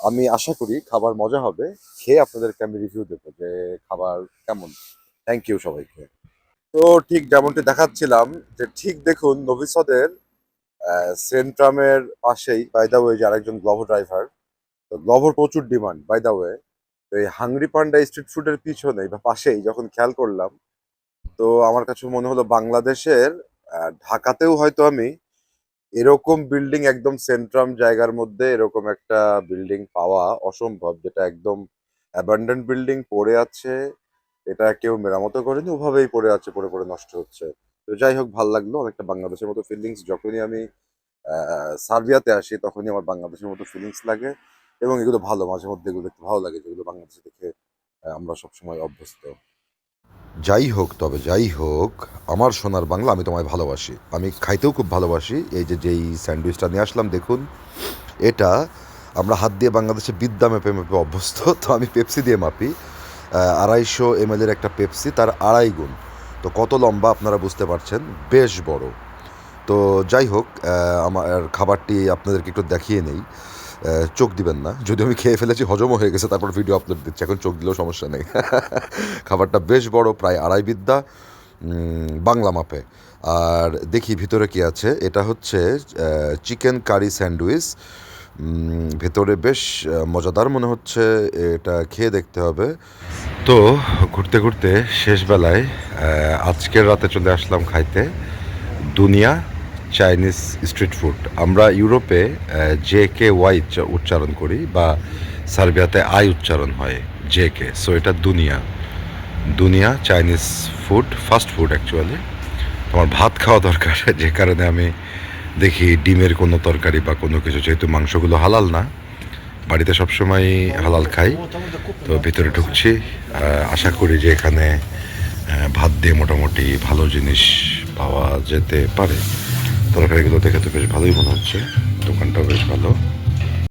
আমি আশা করি খাবার মজা হবে। খেয়ে আপনাদেরকে আমি রিভিউ দেবো যে খাবার কেমন। থ্যাংক ইউ সবাইকে। তো ঠিক যেমনটি দেখাচ্ছিলাম যে ঠিক দেখুন নভিসদের সেন্ট্রামের পাশেই বাই দা ওয়ে যে আরেকজন গ্লভো ড্রাইভার তো গ্লভোর প্রচুর ডিমান্ড বাই দা ওয়ে তো এই হাংরি পান্ডা স্ট্রিট ফুডের পিছনে বা পাশেই যখন খেয়াল করলাম, তো আমার কাছে মনে হলো বাংলাদেশের ঢাকাতেও হয়তো আমি এরকম বিল্ডিং একদম সেন্ট্রাম জায়গার মধ্যে এরকম একটা বিল্ডিং পাওয়া অসম্ভব, যেটা একদম অ্যাবান্ডেন্ট বিল্ডিং পড়ে আছে, এটা কেউ মেরামতো করেনি, ওভাবেই পড়ে আছে, পড়ে পড়ে নষ্ট হচ্ছে। তো যাই হোক, ভালো লাগল, অনেকটা বাংলাদেশের মতো ফিলিংস যখনই আমি সার্বিয়াতে আসি, তখনই আমার বাংলাদেশের মতো ফিলিংস লাগে এবং এগুলো ভালো মাঝে মধ্যে এগুলো দেখতে ভালো লাগে, যেগুলো বাংলাদেশে দেখে আমরা সবসময় অভ্যস্ত। যাই হোক, তবে যাই হোক, আমার সোনার বাংলা আমি তোমায় ভালোবাসি। আমি খাইতেও খুব ভালোবাসি। এই যে যেই স্যান্ডউইচটা নিয়ে আসলাম, দেখুন, এটা আমরা হাত দিয়ে বাংলাদেশে বিদ্যা মেপে মেপে অভ্যস্ত, তো আমি পেপসি দিয়ে মাপি। আড়াইশো এম এর একটা পেপসি, তার আড়াই গুণ। তো কত লম্বা আপনারা বুঝতে পারছেন, বেশ বড়। তো যাই হোক আমার খাবারটি আপনাদেরকে একটু দেখিয়ে নেই। চোখ দিবেন না। যদি আমি খেয়ে ফেলেছি, হজমও হয়ে গেছে, তারপর ভিডিও আপলোড দিচ্ছি। এখন চোখ দিলেও সমস্যা নেই। খাবারটা বেশ বড়, প্রায় আড়াই বিদ্যা বাংলা মাপে। আর দেখি ভিতরে কি আছে। এটা হচ্ছে চিকেন কারি স্যান্ডউইচ। ভেতরে বেশ মজাদার মনে হচ্ছে। এটা খেয়ে দেখতে হবে। তো, ঘুরতে ঘুরতে শেষ বেলায় আজকের রাতে চলে আসলাম খাইতে। দুনিয়া চাইনিজ স্ট্রিট ফুড। আমরা ইউরোপে জে কে ওয়াই উচ্চারণ করি বা সার্বিয়াতে আই উচ্চারণ হয়, জে কে। সো এটা দুনিয়া। দুনিয়া, Chinese food, fast food actually তোমার ভাত খাওয়া দরকার, যে কারণে আমি দেখি ডিমের কোনো তরকারি বা কোনো কিছু, যেহেতু মাংসগুলো হালাল না, বাড়িতে সবসময় হালাল খাই। তো ভিতরে ঢুকছি আশা করি যে এখানে ভাত দিয়ে মোটামুটি ভালো জিনিস পাওয়া যেতে পারে। তরকারিগুলো দেখে তো বেশ ভালোই মনে হচ্ছে। দোকানটাও বেশ ভালো।